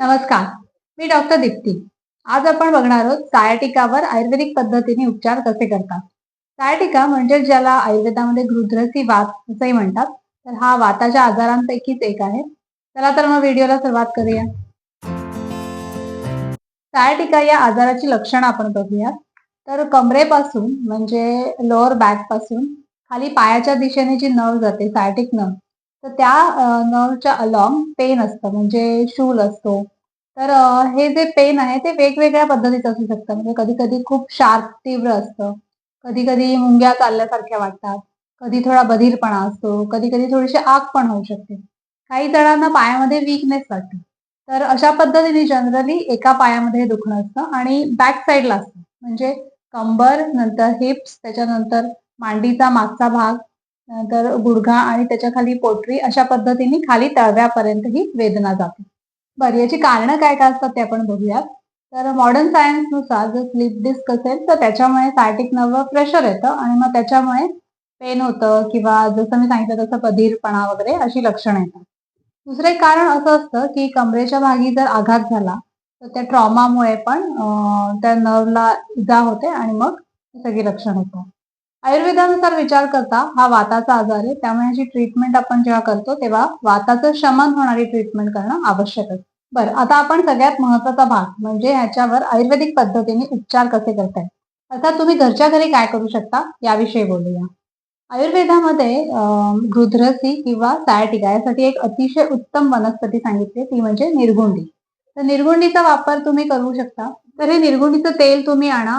नमस्कार मी डॉक्टर दीप्ती. आज आपण बघणार आहोत सायाटिकावर आयुर्वेदिक पद्धतीने उपचार कसे करतात. सायाटिका म्हणजे ज्याला आयुर्वेदामध्ये गृध्रसी वात असंही म्हणतात तर हा वाताच्या आजारांपैकीच एक आहे. चला तर मग व्हिडिओला सुरुवात करूया. सायाटिका या आजाराची लक्षणं आपण बघूया तर कमरेपासून म्हणजे लोअर बॅकपासून खाली पायाच्या दिशेने जी नर्व जाते सायटिक नर्व तर त्या नर्वच्या अलॉंग पेन असतं म्हणजे शूल असतो. तर हे जे पेन आहे ते वेगवेगळ्या पद्धतीचं असू शकतं. म्हणजे कधी कधी खूप शार्प तीव्र असतं. कधी कधी मुंग्या चालल्यासारख्या वाटतात. कधी थोडा बधीरपणा असतो. कधी कधी थोडीशी आग पण होऊ शकते. काही जणांना पायामध्ये वीकनेस वाटते. तर अशा पद्धतीने जनरली एका पायामध्ये दुखणं असतं आणि बॅक साईडला असतं. म्हणजे कंबर नंतर हिप्स त्याच्यानंतर मांडीचा मागचा भाग नंतर गुडघा आणि त्याच्याखाली पोटरी अशा पद्धतीने खाली तळव्यापर्यंत ही वेदना जाते. बरं याची कारणं काय काय असतात ते आपण बघूयात. तर मॉडर्न सायन्सनुसार जर स्लीप डिस्क असेल तर त्याच्यामुळे सायटिक नर्ववर प्रेशर येतं आणि मग त्याच्यामुळे पेन होतं किंवा जसं मी सांगितलं तसं बधीरपणा वगैरे अशी लक्षणं येतात. दुसरं एक कारण असं असतं की कमरेच्या भागी जर आघात झाला तर त्या ट्रॉमामुळे पण त्या नर्वला इजा होते आणि मग सगळी लक्षण होतं आयुर्वेदानुसार विचार करता हा वाताचा आजार आहे. त्यामुळे ह्याची ट्रीटमेंट आपण जेव्हा करतो तेव्हा वाताचं शमन होणारी ट्रीटमेंट करणं आवश्यक असतं बरं आता आपण सगळ्यात महत्त्वाचा भाग म्हणजे ह्याच्यावर आयुर्वेदिक पद्धतीने उपचार कसे करताय अर्थात तुम्ही घरच्या घरी काय करू शकता याविषयी बोलूया. आयुर्वेदामध्ये रुद्रसी किंवा सायटिका यासाठी एक अतिशय उत्तम वनस्पती सांगितली ती म्हणजे निर्गुंडी. तर निर्गुंडीचा वापर तुम्ही करू शकता. तर हे निर्गुंडीचं तेल तुम्ही आणा.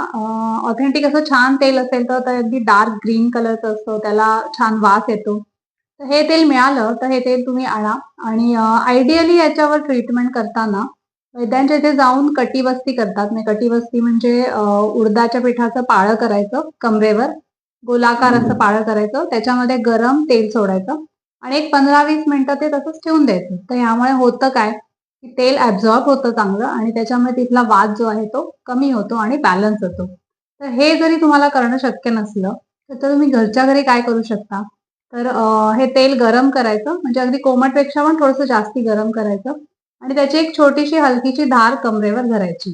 ऑथेंटिक असं छान तेल असेल तर ते अगदी डार्क ग्रीन कलरचं असतं त्याला छान वास येतो. तर हे तेल मिळालं तर हे तेल तुम्ही आणा. आणि आयडियली याच्यावर ट्रीटमेंट करताना वैद्यांच्या इथे जाऊन कटिबस्ती करतात. म्हणजे कटिबस्ती म्हणजे उडदाच्या पिठाचं पाळं करायचं कमरेवर गोलाकार असं पाळं करायचं त्याच्यामध्ये गरम तेल सोडायचं आणि एक पंधरा वीस मिनिटं ते तसंच ठेवून द्यायचं. तर यामुळे होतं काय? तेल ऍब्झॉर्ब होतं चांगलं आणि त्याच्यामुळे तिथला वाद जो आहे तो कमी होतो आणि बॅलन्स होतो. तर हे जरी तुम्हाला करणं शक्य नसलं तर तुम्ही घरच्या घरी काय करू शकता? तर हे तेल गरम करायचं म्हणजे अगदी कोमटपेक्षा पण थोडंसं जास्ती गरम करायचं आणि त्याची एक छोटीशी हलकीची धार कमरेवर धरायची.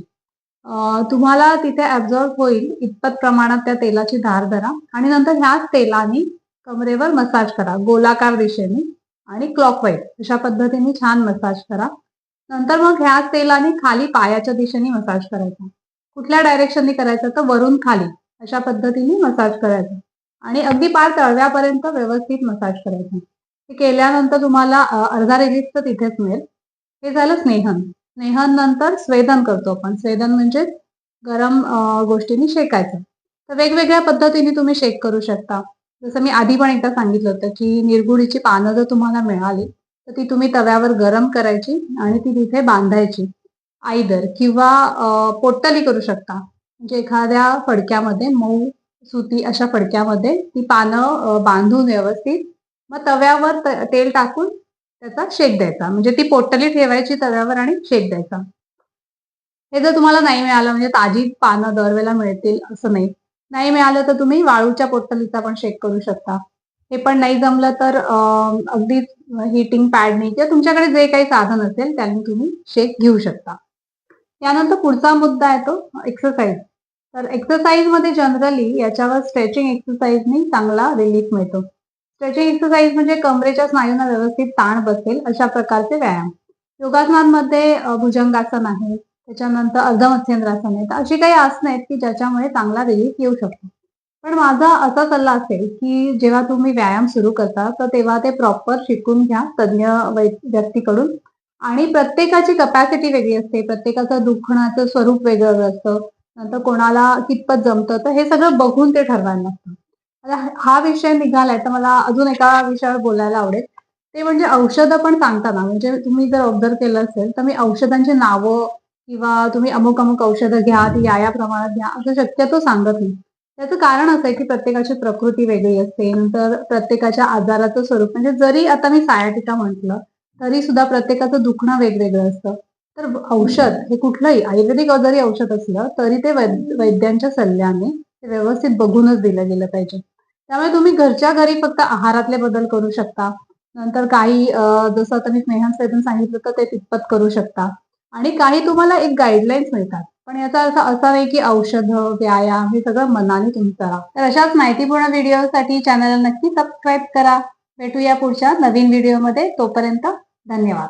तुम्हाला तिथे ऍब्झॉर्ब होईल इतपत प्रमाणात त्या तेलाची धार धरा आणि नंतर ह्याच तेलाने कमरेवर मसाज करा गोलाकार दिशेने आणि क्लॉकवाईज अशा पद्धतीने छान मसाज करा. नंतर मग ह्याच तेलाने खाली पायाच्या दिशेने मसाज करायचा. कुठल्या डायरेक्शनने करायचं तर वरून खाली अशा पद्धतीने मसाज करायचा. आणि अगदी पार तळव्यापर्यंत व्यवस्थित मसाज करायचा. हे केल्यानंतर तुम्हाला अर्धा रेजिस्ट तर तिथेच मिळेल. हे झालं स्नेहन. स्नेहन नंतर स्वेदन करतो आपण. स्वेदन म्हणजे गरम गोष्टीने गोष्टींनी शेकायचं. तर वेगवेगळ्या पद्धतीने तुम्ही शेक करू शकता. जसं मी आधी पण एकदा सांगितलं होतं की निरगुडीची पानं जर तुम्हाला मिळाली तर ती तुम्ही तव्यावर गरम करायची आणि ती तिथे बांधायची. आईदर किंवा पोट्टली करू शकता. म्हणजे एखाद्या फडक्यामध्ये मऊ सुती अशा फडक्यामध्ये ती पानं बांधून व्यवस्थित मग तव्यावर तेल टाकून त्याचा शेक द्यायचा. म्हणजे ती पोट्टली ठेवायची तव्यावर आणि शेक द्यायचा. हे जर तुम्हाला नाही मिळालं म्हणजे ताजी पानं दरवेळेला मिळतील असं नाही. नाही मिळालं तर तुम्ही वाळूच्या पोट्टलीचा पण शेक करू शकता. हे पण नाही जमलं तर अगदी हिटिंग पॅडने किंवा तुमच्याकडे जे काही साधन असेल त्याने तुम्ही शेक घेऊ शकता. यानंतर पुढचा मुद्दा आहे तो एक्सरसाइज तर एक्सरसाइजमध्ये जनरली याच्यावर स्ट्रेचिंग एक्सरसाइजनी चांगला रिलीफ मिळतो. स्ट्रेचिंग एक्सरसाइज म्हणजे कमरेच्या स्नायूंना व्यवस्थित ताण बसेल अशा प्रकारचे व्यायाम. योगासनांमध्ये भुजंगासन आहे त्याच्यानंतर अर्धमत्स्यंद्रासन आहे. तर अशी काही आसनं आहेत की ज्याच्यामुळे चांगला रिलीफ येऊ शकतो. पण माझा असा सल्ला असेल की जेव्हा तुम्ही व्यायाम सुरू करता तर तेव्हा ते प्रॉपर शिकून घ्या तज्ज्ञ व्यक्तीकडून. आणि प्रत्येकाची कपॅसिटी वेगळी असते. प्रत्येकाचं दुखण्याचं स्वरूप वेगळं असतं. नंतर कोणाला कितपत जमतं तर हे सगळं बघून ते ठरवायला लागतं. आता हा हा विषय निघालाय तर मला अजून एका विषयावर बोलायला आवडेल. ते म्हणजे औषधं पण सांगताना म्हणजे तुम्ही जर ऑब्झर्व केलं असेल तर मी औषधांची नावं किंवा तुम्ही अमुक अमुक औषधं घ्या ती या या प्रमाणात घ्या असं शक्यतो सांगत नाही. त्याचं कारण असं आहे की प्रत्येकाची प्रकृती वेगळी असते. नंतर प्रत्येकाच्या आजाराचं स्वरूप म्हणजे जरी आता मी सायाटिका म्हटलं तरी सुद्धा प्रत्येकाचं दुखणं वेगवेगळं असतं. तर औषध हे कुठलंही आयुर्वेदिक जरी औषध असलं तरी ते वैद्यांच्या सल्ल्याने ते व्यवस्थित बघूनच दिलं गेलं पाहिजे. त्यामुळे तुम्ही घरच्या घरी फक्त आहारातले बदल करू शकता. नंतर काही जसं आता मी स्नेहन सांगितलं तर ते तितपत करू शकता. आणि काही तुम्हाला एक गाईडलाईन्स मिळतात. पण याचा अर्थ असा आहे की औषधं व्यायाम हे सगळं मनाने तुम्ही करा. तर अशाच माहितीपूर्ण व्हिडिओसाठी चॅनलला नक्की सबस्क्राईब करा. भेटूया पुढच्या नवीन व्हिडिओमध्ये. तोपर्यंत धन्यवाद.